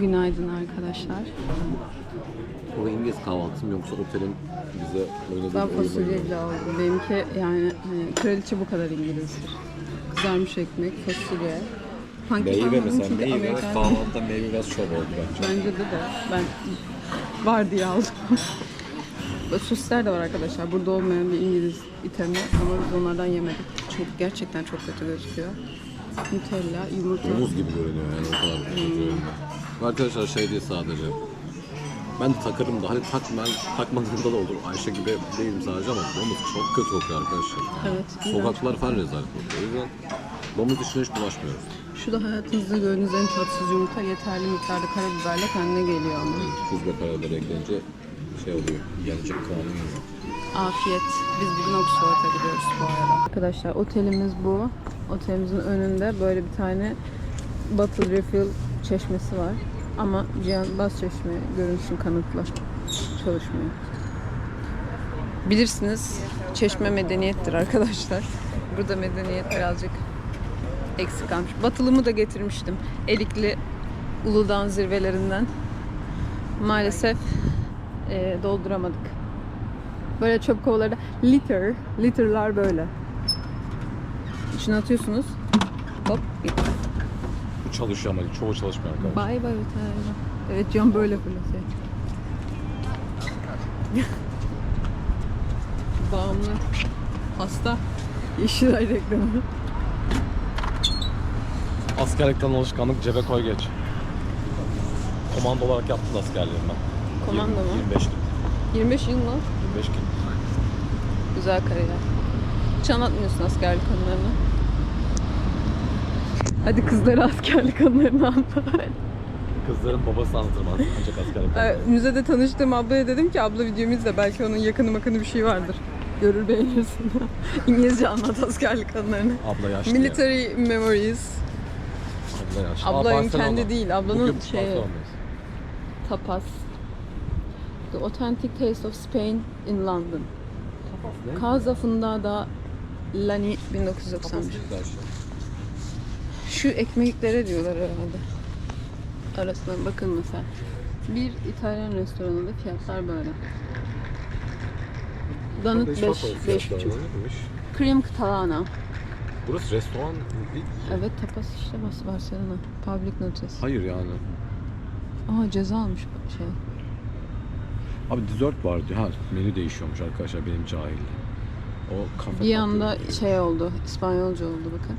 Günaydın arkadaşlar. Bu İngiliz kahvaltısı mı yoksa otelin bize oynadığı Ben fasulye aldım. Benimki yani hani kraliçe bu kadar İngilizdir. Kızarmış ekmek, fasulye. Pankek Meyve almadım mesela çünkü meyve Amerikan- kahvaltıda meyve biraz şov oldu bence. Bence de de ben var diye aldım. Böyle Sosisler de var arkadaşlar. Burada olmayan bir İngiliz itemi ama biz onlardan yemedik. Çok gerçekten çok kötü gözüküyor. Nutella, yumurta. Domuz gibi görünüyor yani o kadar kötü görünüyor. Arkadaşlar şey değil sadece. Ben takarım da hani takmayan, takmadığımda da olur. Ayşe gibi değilim sadece ama domuz çok kötü kokuyor arkadaşlar. Evet. Sokaklar falan rezalet kokuyor. O yüzden domuz işine hiç bulaşmıyoruz. Şu da hayatınızda gördüğünüz en tatsız yumurta yeterli miktarda karabiberle kendine geliyor ama. Tuz ve karabiber eklenince şey oluyor. Yenecek kıvamı geliyor. Afiyet. Biz bugün Oxford'a gidiyoruz bu arada. Arkadaşlar otelimiz bu. Otelimizin önünde böyle bir tane Bottle Refill çeşmesi var. Ama Cihan Bas Çeşme görüntüsünü kanıtla. Çalışmıyor. Bilirsiniz çeşme medeniyettir arkadaşlar. Burada medeniyet birazcık eksik kalmış. Batılımı da getirmiştim. Erikli Uludağ zirvelerinden. Maalesef eee, dolduramadık. Böyle çöp kovaları liter, literlar böyle. İçine atıyorsunuz. Hop bitti. Çalışıyor ama çoğu çalışmıyor arkadaşlar. Bay bay tane. Evet Can böyle fırlatıyor. Bağımlı. Hasta. Yeşilay reklamı. Askerlikten alışkanlık cebe koy geç. Komando olarak yaptım askerliğimi ben. Komando mu? 25 gün. 25 yıl mı? 25 gün. Güzel kariyer. Hiç anlatmıyorsun askerlik anılarını. Hadi kızlara askerlik anılarını anlat. Kızların babası anlatırım ancak askerlik. Ee, müzede tanıştığım ablaya dedim ki abla videomu izle belki onun yakını makını bir şey vardır. Görür beğenirsin. İngilizce anlat askerlik anılarını. Abla yaşlı. Military memories. Abla yaşlı. Ablanın Aa, Barcelona. kendi değil, ablanın Bugün. Barcelona'dayız. Tapas. The Authentic Taste of Spain in London. Casa Fundada Lani Tapas 1991. değil de aşağı. Şu ekmeklere diyorlar herhalde. Arasına bakın mesela. Bir İtalyan restoranında fiyatlar böyle. Donut 5, 5,5. Cream Catalana. Burası restoran değil. Evet tapas işte bas Barcelona. Public notice. Hayır yani. Aa ceza almış şey. Abi dessert vardı. Ha menü değişiyormuş arkadaşlar benim cahilliğim. O kafe Bir anda şey oldu. İspanyolca oldu bakın.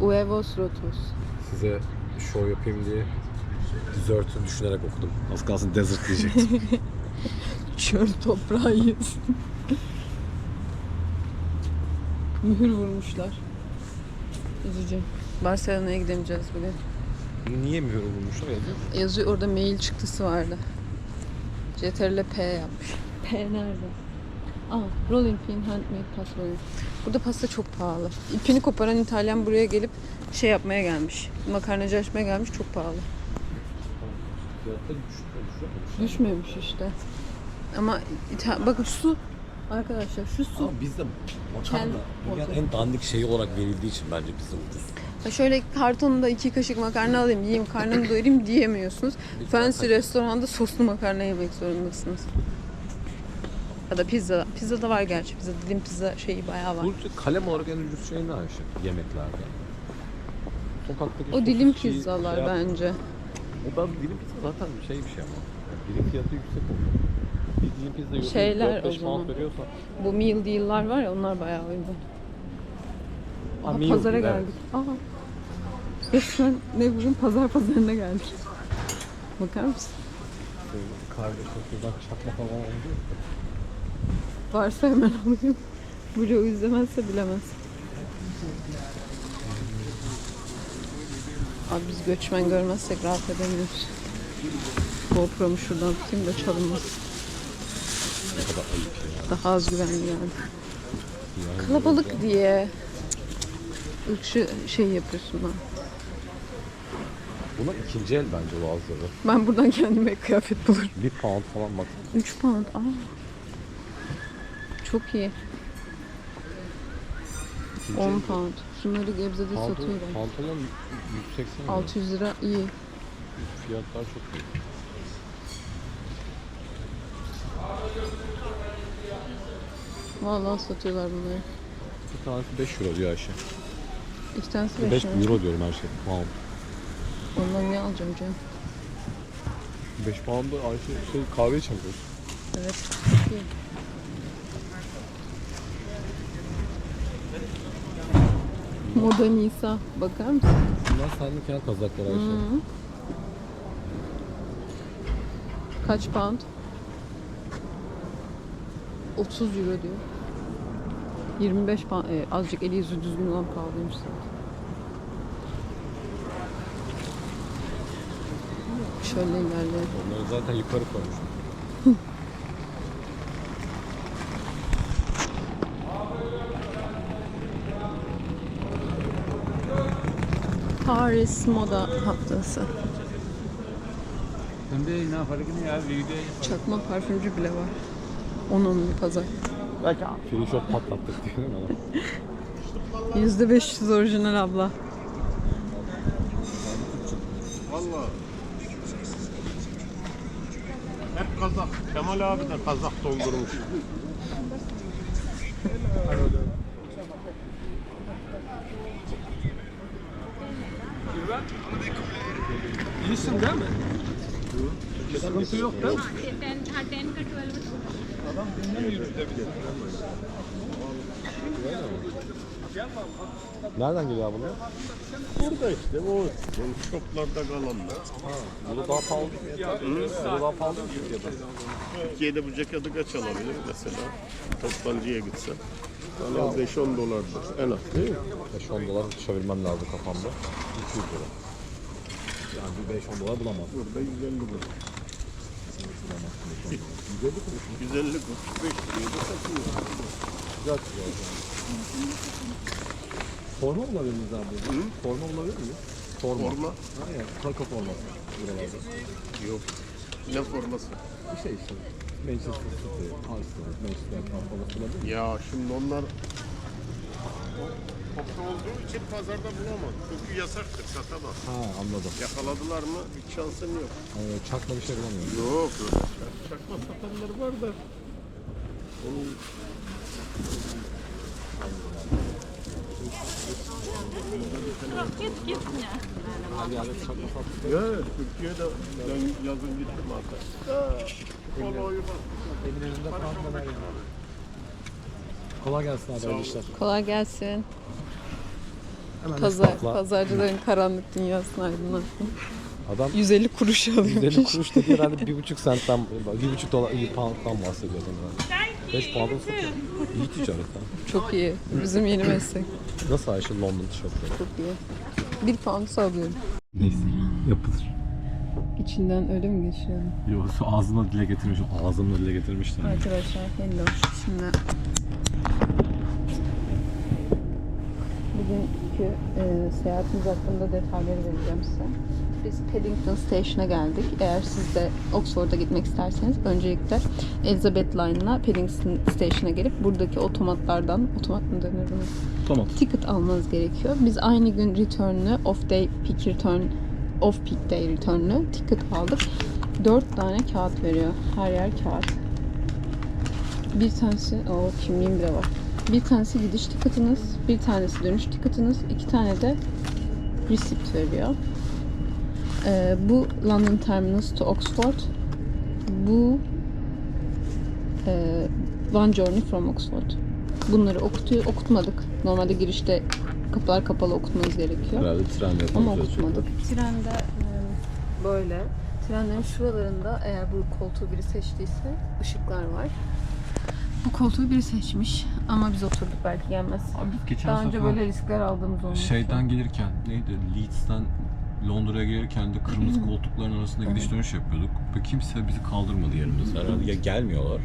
Huevos rotos. Size show yapayım diye dessert'ü düşünerek okudum. Az kalsın desert diyecektim. Çöl toprağı yesin. Mühür vurmuşlar. Üzücü. Barcelona'ya gidemeyeceğiz bugün. Niye mühür vurmuşlar yazıyor? Yazıyor orada mail çıktısı vardı. CTRL P yapmış. P nerede? Aa, rolling pin handmade pasta. Burada pasta çok pahalı. İpini koparan İtalyan buraya gelip şey yapmaya gelmiş. Makarnacı açmaya gelmiş çok pahalı. Düşmemiş işte. Ama İta- bakın su arkadaşlar şu su. Ama bizde makarna dünyanın en dandik şeyi olarak verildiği için bence bizde ucuz. Ya Şöyle kartonda iki kaşık makarna alayım, yiyeyim, karnımı doyurayım diyemiyorsunuz. Fancy restoranda soslu makarna yemek zorundasınız. Ya da pizza. Pizza da var gerçi. Pizza dilim pizza şeyi bayağı var. Burcu kalem olarak en ucuz şey ne Ayşe? Yemeklerde. Sokaktaki O dilim pizzalar şey yap- bence. O ben dilim pizza zaten şey bir şey ama. Dilim fiyatı yüksek oluyor. Bir dilim pizza yiyorsun Şeyler 4-5 o zaman. pound veriyorsan. Bu meal deal'lar var ya onlar bayağı uygun. Aa, meal pazara deal, evet. geldik. Aa. Resmen ne bugün pazar pazarına geldik. Bakar mısın? Kardeşim şuradan çakma falan oldu. Varsa hemen alayım. Vlogu izlemezse bilemez. Abi biz göçmen görmezsek rahat edemiyoruz. GoPro'mu şuradan tutayım da çalınmasın. Daha az güvenli yani. Yani Kalabalık diye ırkçı şey yapıyorsun lan. Buna ikinci el bence bazıları. Ben buradan kendime kıyafet bulurum. Bir pound falan bak. 3 pound. Aa. Çok iyi. İkinci 10 el- pound. Şunları Gebze'de Pantolon, satıyorum. pantolon 180 lira. 600 lira iyi. Fiyatlar çok iyi. Vallahi satıyorlar bunları. Bir tanesi 5 euro diyor Ayşe. İki tanesi 5 5 lira. euro diyorum her şey. Pound. Ondan ne alacağım canım? 5 pound'da Ayşe şey kahve içemiyoruz. Evet. çok iyi. Moda Nisa. Bakar mısın? Bunlar senlik ya kazaklar Ayşe. Hı. Kaç pound? 30 euro diyor. 25 pound. E, azıcık eli yüzü düzgün olan pahalıymış zaten. Şöyle ilerleyelim. Onları zaten yukarı koymuş. Paris Moda Haftası. Çakma parfümcü bile var. Onun bir pazar. Belki fili çok patlattık diye değil mi? Yüzde 500 orijinal abla. Valla. Hep Kazak. Kemal abi de Kazak dondurmuş. Değil mi? Sıkıntı yok değil mi? Adam. Nereden geliyor bunlar? Burada işte o yani şoplarda kalanlar. Ha, bunu daha pahalı Hı? Bunu daha pahalı mı Türkiye'de? Türkiye'de bu ceketi kaç alabilir mesela? Toptancıya gitse. Yani 5-10 dolardır en az değil mi? 5-10 dolar çevirmem lazım kafamda. 200 dolar. Yani bir 5-10 dolar bulamaz. Burada 150 kuruş. 150 kuruş. 5 liraya da satıyor. Güzel. Forma bulabilir miyiz abi? Hı? Forma bulabilir miyiz? Forma. Forma ya, takı forması buralarda. yok. Ne forması? Bir şey işte. Manchester City, Arsenal, Manchester forması bulabilir miyiz? Ya şimdi onlar Kopya olduğu için pazarda bulamaz. Çünkü yasaktır, satamaz. Ha anladım. Yakaladılar mı hiç şansın yok. Ee, çakma bir şey bulamıyorum. Yok şey. Çakma satanlar var da. Onun Her yerde çakma satıyor. Ya Türkiye'de ben yazın gittim. Ha, Polo'yu bak. Evin önünde falan yani. Kolay gelsin abi işler. Kolay gelsin. Hemen Pazar, esnafla- pazarcıların karanlık dünyasını aydınlattın. Adam 150 kuruş alıyormuş. 150 kuruş dedi herhalde bir buçuk sentten, bir buçuk dolar, bir pound'dan bahsediyordum ben. 5 pound'a satıyor. İyi ticaret ha. Çok iyi. Bizim yeni meslek. Nasıl Ayşe London tişörtleri? Çok iyi. Bir pound alıyorum. Neyse yapılır. İçinden öyle mi geçiyorum? Yok ağzına dile getirmiş, ağzımla dile getirmişler. Arkadaşlar hello. Şimdi bugünkü e, seyahatimiz hakkında detayları vereceğim size. Biz Paddington Station'a geldik. Eğer siz de Oxford'a gitmek isterseniz öncelikle Elizabeth Line'la Paddington Station'a gelip buradaki otomatlardan, otomat mı denir? Tamam. ticket almanız gerekiyor. Biz aynı gün return'ü off day peak return off peak day return'ü ticket aldık. 4 tane kağıt veriyor. Her yer kağıt. Bir tanesi o kimliğim bile var. Bir tanesi gidiş ticket'ınız, bir tanesi dönüş ticket'ınız, iki tane de receipt veriyor. Ee, bu London Terminus to Oxford. Bu e, One Journey from Oxford. Bunları okutuyor, okutmadık. Normalde girişte kapılar kapalı okutmanız gerekiyor. Herhalde trenle Ama okutmadık. Trende böyle. Trenlerin şuralarında eğer bu koltuğu biri seçtiyse ışıklar var. Bu koltuğu biri seçmiş ama biz oturduk belki gelmez. Abi biz geçen Daha önce sefer böyle riskler aldığımız olmuştu. şeyden gelirken neydi Leeds'ten Londra'ya gelirken de kırmızı koltukların arasında gidiş dönüş yapıyorduk. Ve kimse bizi kaldırmadı yerimizde herhalde. Ya gelmiyorlar.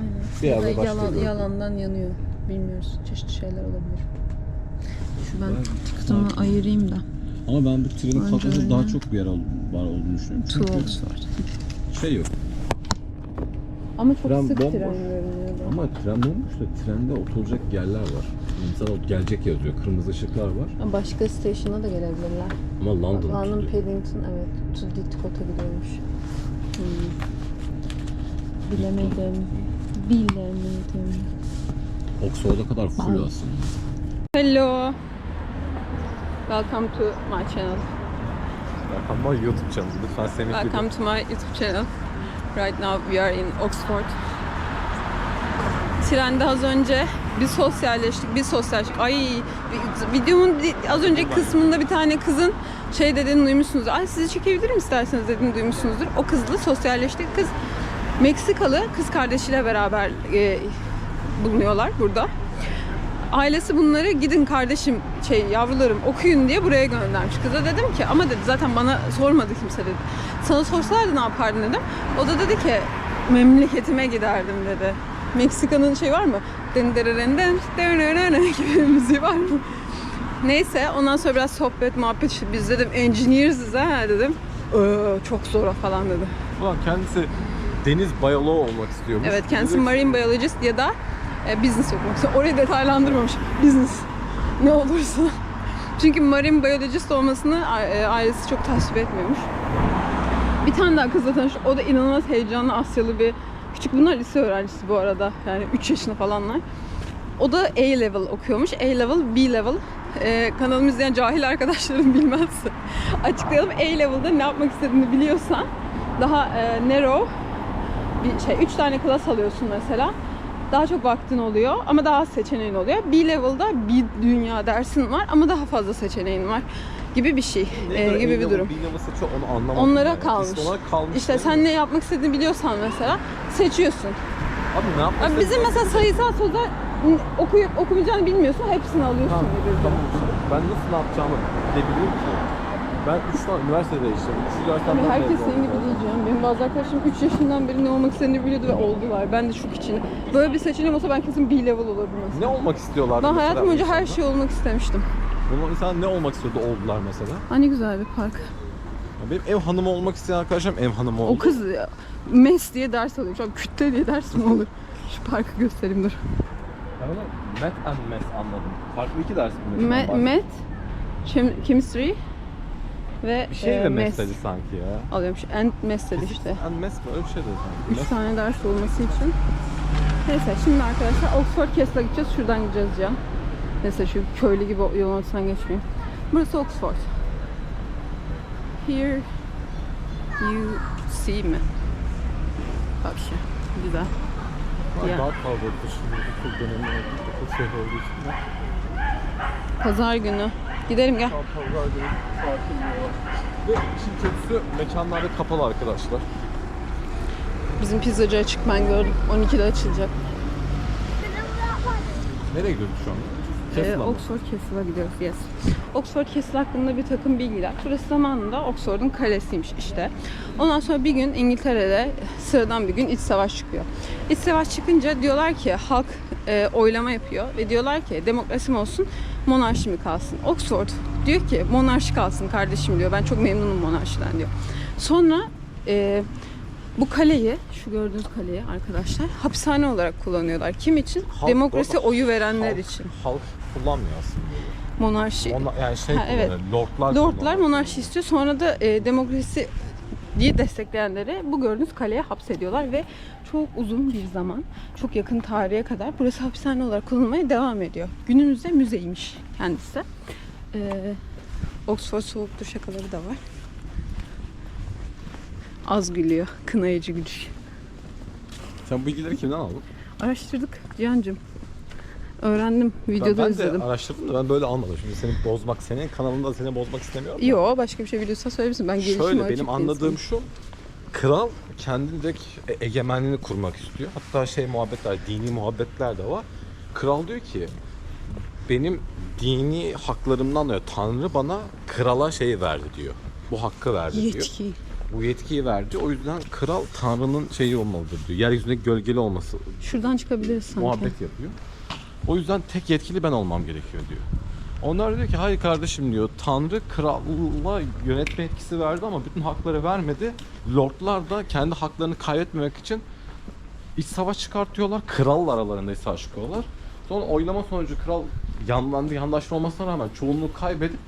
Aynen. Bir yerde Ya da başka yalan, bir- yalandan yanıyor. Bilmiyoruz. Çeşitli şeyler olabilir. Şu ben ticket'ımı ayırayım da. Ama ben bu trenin Bence kalkması öyle. daha çok bir yer var olduğunu düşünüyorum. Çünkü Oxford. şey yok. Ama çok Tren sık bomboş. tren görünüyordu. Ama tren olmuş da trende oturacak yerler var. İnsan o gelecek yazıyor. Kırmızı ışıklar var. Ama Başka station'a da gelebilirler. Ama London London tutuyor. Paddington evet. To Didcot'a gidiyormuş. Hmm. Bilemedim. Bilemedim. Oxford'a kadar full aslında. Hello. Welcome to my channel. Ama YouTube channel. Lütfen Semih Welcome to my YouTube channel. Right now we are in Oxford. Trende az önce bir sosyalleştik, bir sosyalleştik. Ay vi- videomun az önceki kısmında bir tane kızın şey dediğini duymuşsunuz. Ay sizi çekebilirim isterseniz dediğini duymuşsunuzdur. O kızla sosyalleştik. Kız Meksikalı kız kardeşiyle beraber e, bulunuyorlar burada. Ailesi bunları gidin kardeşim şey yavrularım okuyun diye buraya göndermiş. Kıza dedim ki ama dedi zaten bana sormadı kimse dedi. Sana sorsalardı ne yapardın dedim. O da dedi ki memleketime giderdim dedi. Meksika'nın şey var mı? Gibi bir müziği var mı? Neyse ondan sonra biraz sohbet muhabbet biz dedim engineers'ız ha dedim. "Ee, çok zor falan dedi. Ulan kendisi deniz bayoloğu olmak istiyormuş. Evet kendisi marine biologist ya da e, business okumak istiyor. Orayı detaylandırmamış. Business. Ne olursa. Çünkü marine biologist olmasını e, ailesi çok tasvip etmiyormuş. Bir tane daha kızla tanıştık. O da inanılmaz heyecanlı Asyalı bir küçük. Bunlar lise öğrencisi bu arada. Yani 3 yaşında falanlar. O da A-level okuyormuş. A-level, B-level. Ee, kanalımı izleyen cahil arkadaşlarım bilmezse açıklayalım. A-level'da ne yapmak istediğini biliyorsan daha e, narrow bir şey. Üç tane klas alıyorsun mesela. Daha çok vaktin oluyor ama daha az seçeneğin oluyor. B-level'da bir dünya dersin var ama daha fazla seçeneğin var gibi bir şey. Ee, gibi bir durum. çok onu anlamadım. Onlara yani. kalmış. Kalmış. İşte sen ne yapmak istediğini biliyorsan mesela seçiyorsun. Abi ne yapmak Abi bizim mesela sayısal sözde okuyup okumayacağını bilmiyorsun hepsini alıyorsun Tamam, gibi. tamam. Ben nasıl ne yapacağımı bilebiliyorum ki. Ben 3 tane üniversitede değiştim. 3 üniversiteden Abi ben herkes senin gibi değil canım. Benim bazı arkadaşlarım 3 yaşından beri ne olmak istediğini biliyordu ve oldular. Ben de şok içinde. Böyle bir seçeneğim olsa ben kesin B-level olurdum mesela. Ne olmak istiyorlar? Ben hayatım boyunca her şey olmak istemiştim. Bunlar insan ne olmak istiyordu oldular mesela. Ha ne güzel bir park. Ya Benim ev hanımı olmak isteyen arkadaşlarım ev hanımı oldu. O kız ya, MES diye ders alıyor. Şu an kütle diye ders mi olur? Şu parkı göstereyim dur. Ben Met and Met anladım. Farklı iki ders mi? Me- Met, Chem- Chemistry ve Bir şey e, de MES Met dedi sanki ya. alıyormuş. And MES dedi işte. And Met mi? Öyle bir şey dedi sanki. Üç Met- tane ders olması için. Neyse şimdi arkadaşlar Oxford Castle'a gideceğiz. Şuradan gideceğiz Can. Neyse şu köylü gibi yolun ortasından geçmeyeyim. Burası Oxford. Here you see me. Bak şu. Güzel. Ya. Daha kalabalıktır şimdi okul dönemi. Okul şey olduğu için. de. Pazar günü. Gidelim gel. Tatil yiyorlar. Ve işin kötüsü mekanlarda kapalı arkadaşlar. Bizim pizzacı açık ben gördüm. 12'de açılacak. Nereye gidiyoruz şu an? Ee? Oxford Castle'a gidiyoruz. Yes. Oxford Castle hakkında bir takım bilgiler. Burası zamanında Oxford'un kalesiymiş işte. Ondan sonra bir gün İngiltere'de sıradan bir gün iç savaş çıkıyor. İç savaş çıkınca diyorlar ki halk e, oylama yapıyor ve diyorlar ki demokrasi mi olsun monarşi mi kalsın? Oxford diyor ki monarşi kalsın kardeşim diyor. Ben çok memnunum monarşiden diyor. Sonra e, bu kaleyi, şu gördüğünüz kaleyi arkadaşlar hapishane olarak kullanıyorlar. Kim için? Halk- Demokrasi oyu verenler halk, için. Halk kullanmıyor aslında. Monarşi. Ona, yani şey Ha, evet. lordlar Lordlar monarşi istiyor. Sonra da e, demokrasi diye destekleyenleri bu gördüğünüz kaleye hapsediyorlar ve çok uzun bir zaman, çok yakın tarihe kadar burası hapishane olarak kullanılmaya devam ediyor. Günümüzde müzeymiş kendisi. E, Oxford soğuktur şakaları da var. Az gülüyor. Kınayıcı gülüş. Sen bu bilgileri kimden aldın? Araştırdık Cihan'cığım. Öğrendim. Ben, Videoda ben de izledim. araştırdım da ben böyle almadım. Şimdi seni bozmak, senin kanalında seni bozmak istemiyorum. da. Yo başka bir şey biliyorsan söyleyebilirsin. Ben gelişime Şöyle benim anladığım şu. Kral kendindeki e- egemenliğini kurmak istiyor. Hatta şey muhabbetler, dini muhabbetler de var. Kral diyor ki benim dini haklarımdan dolayı Tanrı bana krala şey verdi diyor. Bu hakkı verdi diyor. Yetki. Bu yetkiyi verdi. O yüzden kral Tanrı'nın şeyi olmalıdır diyor. Yeryüzünde gölgeli olması Şuradan çıkabiliriz sanki. muhabbet yapıyor. O yüzden tek yetkili ben olmam gerekiyor diyor. Onlar diyor ki hayır kardeşim diyor Tanrı kralla yönetme etkisi verdi ama bütün hakları vermedi. Lordlar da kendi haklarını kaybetmemek için iç savaş çıkartıyorlar. Kralla aralarında iç savaş çıkıyorlar. Sonra oylama sonucu kral yanlandı, yandaşlı olmasına rağmen çoğunluğu kaybedip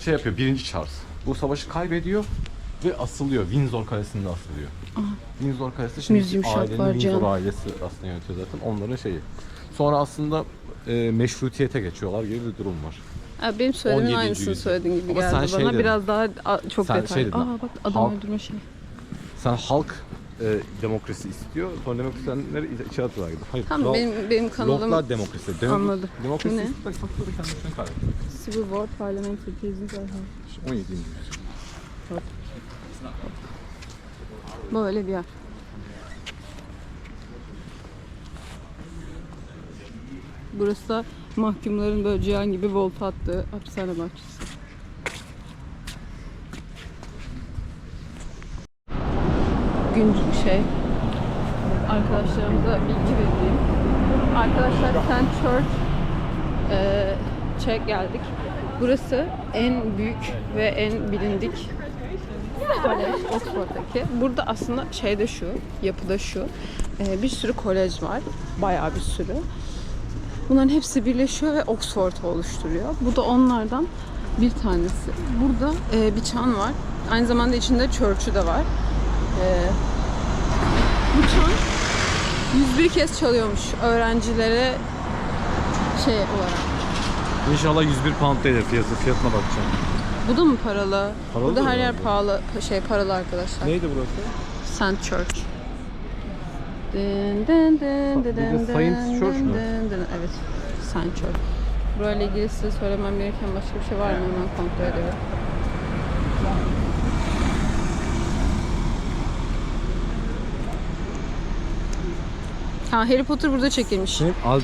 şey yapıyor, birinci Charles. Bu savaşı kaybediyor ve asılıyor. Windsor Kalesi'nde asılıyor. Windsor Kalesi şimdi ailenin Windsor ailesi aslında yönetiyor zaten. Onların şeyi. Sonra aslında e, meşrutiyete geçiyorlar gibi bir durum var. Ha, benim söylediğimin 17. aynısını yüzyıl. söylediğin gibi Ama sen geldi şey bana. dedin. Biraz daha a, çok Sen detaylı. şey dedin, Aa bak adam halk- öldürme şey. Sen halk e, demokrasi istiyor. Sonra demokrasileri içeri atıyorlar gibi. Hayır. Tamam benim benim kanalım Lordlar demokrasi. Demo- Anladım. Demokrasi ne? istiyor. Hakları kendisine kaybediyor. Civil War Parliamentary Prisons are held. İşte 17. yüzyıl. Böyle bir yer. Burası da mahkumların böyle cihan gibi volta attığı hapishane bahçesi. Gün şey arkadaşlarımıza bilgi vereyim. Arkadaşlar St. Church e, çek geldik. Burası en büyük ve en bilindik kolej Oxford'daki. Burada aslında şey de şu, yapıda şu. e, bir sürü kolej var. Bayağı bir sürü. Bunların hepsi birleşiyor ve Oxford oluşturuyor. Bu da onlardan bir tanesi. Burada e, bir çan var. Aynı zamanda içinde church'ü de var. E, bu çan 101 kez çalıyormuş öğrencilere şey olarak. İnşallah 101 pound değildir fiyatı. Fiyatına bakacağım. Bu da mı paralı? Paralı Burada da her yer pahalı, şey paralı arkadaşlar. Neydi burası? St. Church. Dın dın dın dın dın Saint dın mu? dın dın. Evet. Church. Burayla ilgili size söylemem gereken başka bir şey var mı? Hemen kontrol ediyorum. Ha Harry Potter burada çekilmiş. Senin Al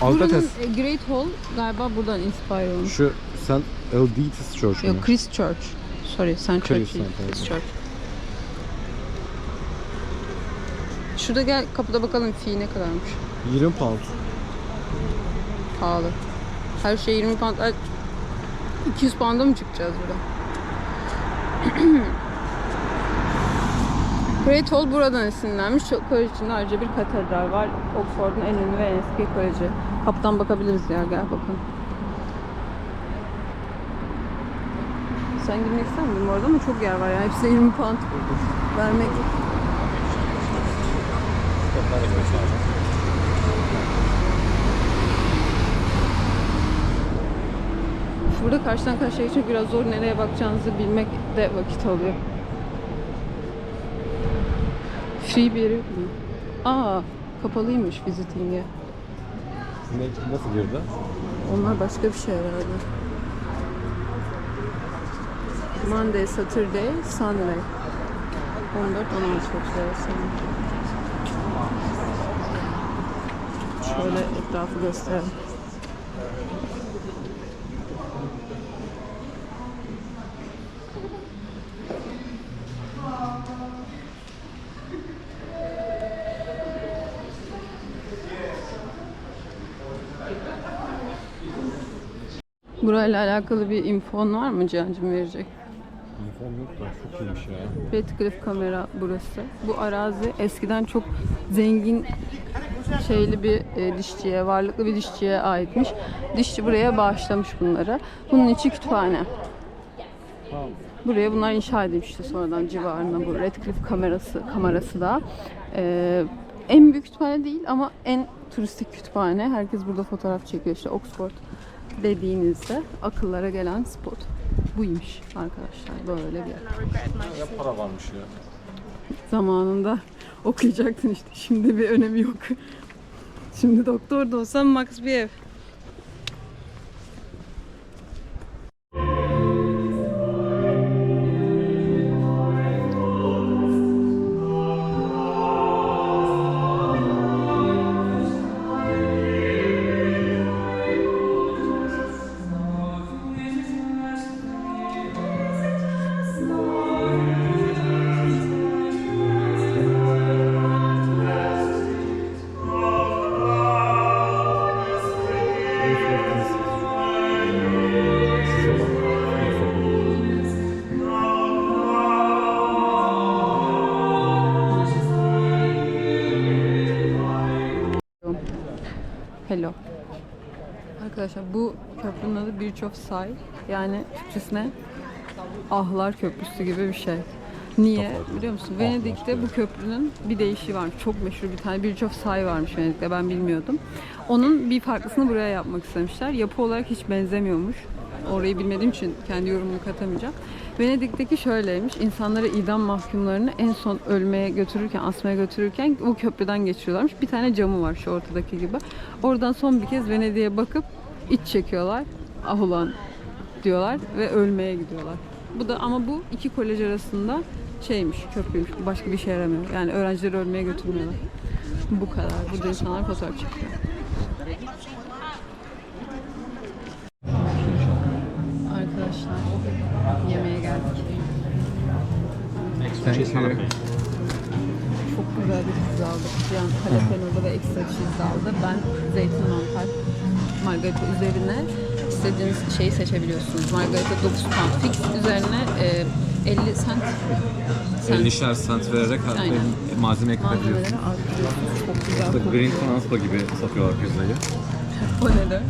Buranın Alcates. e, Great Hall galiba buradan inspire olmuş. Şu St. Elditis Church Yok Christ Church. Sorry, St. Church Christ, değil. tamam. Christ Church. Şurada gel kapıda bakalım fee ne kadarmış. 20 pound. Pahalı. Her şey 20 pound. Ay, 200 pound'a mı çıkacağız burada? Great Hall buradan esinlenmiş. Çok kolej içinde ayrıca bir katedral var. Oxford'un en ünlü ve en eski koleji. Kapıdan bakabiliriz ya gel bakın. Sen girmek ister miydin bu arada ama çok yer var ya. Hepsi 20 pound vermek. Burada karşıdan karşıya geçmek biraz zor. Nereye bakacağınızı bilmek de vakit alıyor. Free bir yeri mu? Aa, kapalıymış visiting'e. Ne, nasıl girdi? Onlar başka bir şey herhalde. Monday, Saturday, Sunday. 14, 16 çok güzel Şöyle etrafı gösterelim. Burayla alakalı bir infon var mı Cihan'cığım verecek? Uniform yok da çok iyiymiş ya. Redcliffe kamera burası. Bu arazi eskiden çok zengin şeyli bir e, dişçiye, varlıklı bir dişçiye aitmiş. Dişçi buraya bağışlamış bunları. Bunun içi kütüphane. Buraya bunlar inşa edilmişti sonradan civarına bu Redcliffe kamerası kamerası da. Ee, en büyük kütüphane değil ama en turistik kütüphane. Herkes burada fotoğraf çekiyor. İşte Oxford dediğinizde akıllara gelen spot buymuş arkadaşlar. Böyle bir. Ya para varmış ya. Zamanında okuyacaktın işte. Şimdi bir önemi yok. Şimdi doktor da olsam max bir ev. Arkadaşlar bu köprünün adı Bridge of Sighs. Yani Türkçesine Ahlar Köprüsü gibi bir şey. Niye biliyor musun? Venedik'te bu köprünün bir değişi varmış. Çok meşhur bir tane Bridge of Sighs varmış Venedik'te ben bilmiyordum. Onun bir farklısını buraya yapmak istemişler. Yapı olarak hiç benzemiyormuş. Orayı bilmediğim için kendi yorumumu katamayacağım. Venedik'teki şöyleymiş. İnsanları idam mahkumlarını en son ölmeye götürürken, asmaya götürürken bu köprüden geçiriyorlarmış. Bir tane camı var şu ortadaki gibi. Oradan son bir kez Venedik'e bakıp iç çekiyorlar. Ah ulan diyorlar ve ölmeye gidiyorlar. Bu da ama bu iki kolej arasında şeymiş, köprüymüş. Başka bir şey yaramıyor. Yani öğrencileri ölmeye götürmüyorlar. Bu kadar. Burada insanlar fotoğraf çekiyor. Arkadaşlar yemeğe geldik. Çok güzel bir pizza aldık. Cihan jalapeno'lu ve ekstra cheese aldı. Ben zeytin mantar margarita üzerine istediğiniz şeyi seçebiliyorsunuz. Margarita 9 pound fix üzerine e, 50 cent. cent 50'şer cent vererek her Aynen. malzeme ekleyebiliyorsun. malzemeleri artırıyorsunuz. Çok güzel Burada kokuyor. Green Transpa gibi satıyorlar pizzayı. O ne de?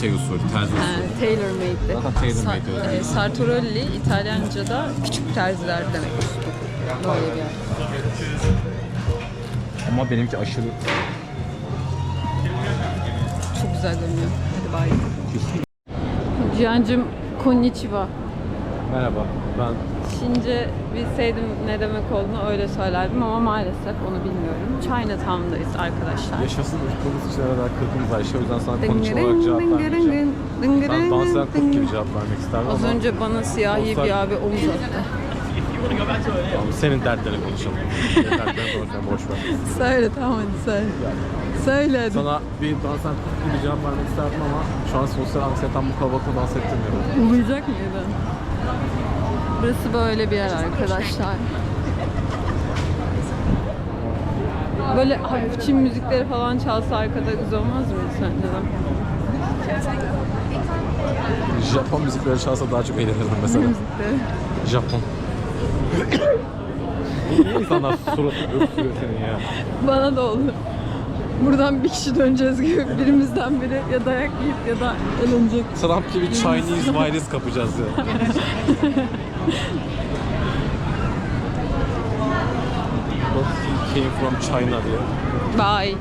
Şey usulü, terzi usulü. Ha, tailor made'di. Zaten tailor made Sa- öyle. e, Sartorelli İtalyanca'da küçük terziler demek. Böyle bir yer. Ama benimki aşırı Çok güzel görünüyor. Hadi bay. Cihan'cığım konnichiwa. Merhaba, ben Çince bilseydim ne demek olduğunu öyle söylerdim ama maalesef onu bilmiyorum. Chinatown'dayız arkadaşlar. yaşasın ırkımız için arada kırkımız Ayşe. O yüzden sana konuşma olarak cevap vermeyeceğim. Ben dansayan kurt gibi cevap vermek isterdim Az ama önce bana siyahi bir abi omuz attı. Tamam, senin dertlerini konuşalım. senin dertlerini konuşalım, boş ver. Söyle tamam hadi söyle. Söyle hadi. Sana bir dansayan kurt gibi cevap vermek isterdim ama şu an sosyal anksiyetem bu kalabalıkta dans ettirmiyorum. Uyuyacak mıydın? Burası böyle bir yer arkadaşlar. Böyle hafif Çin müzikleri falan çalsa arkada güzel olmaz mı sence de? Japon müzikleri çalsa daha çok eğlenirdim mesela. Müzikleri. Japon. Niye sana suratı öpsüyor senin ya? Bana da oldu. Buradan bir kişi döneceğiz gibi birimizden biri ya dayak yiyip ya da elenecek. Trump gibi Chinese virus kapacağız ya. He came from China diye. Bye.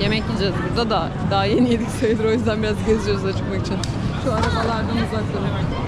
Yemek yiyeceğiz burada da. Daha yeni yedik sayılır o yüzden biraz geziyoruz acıkmak için. Şu arabalardan uzak durun.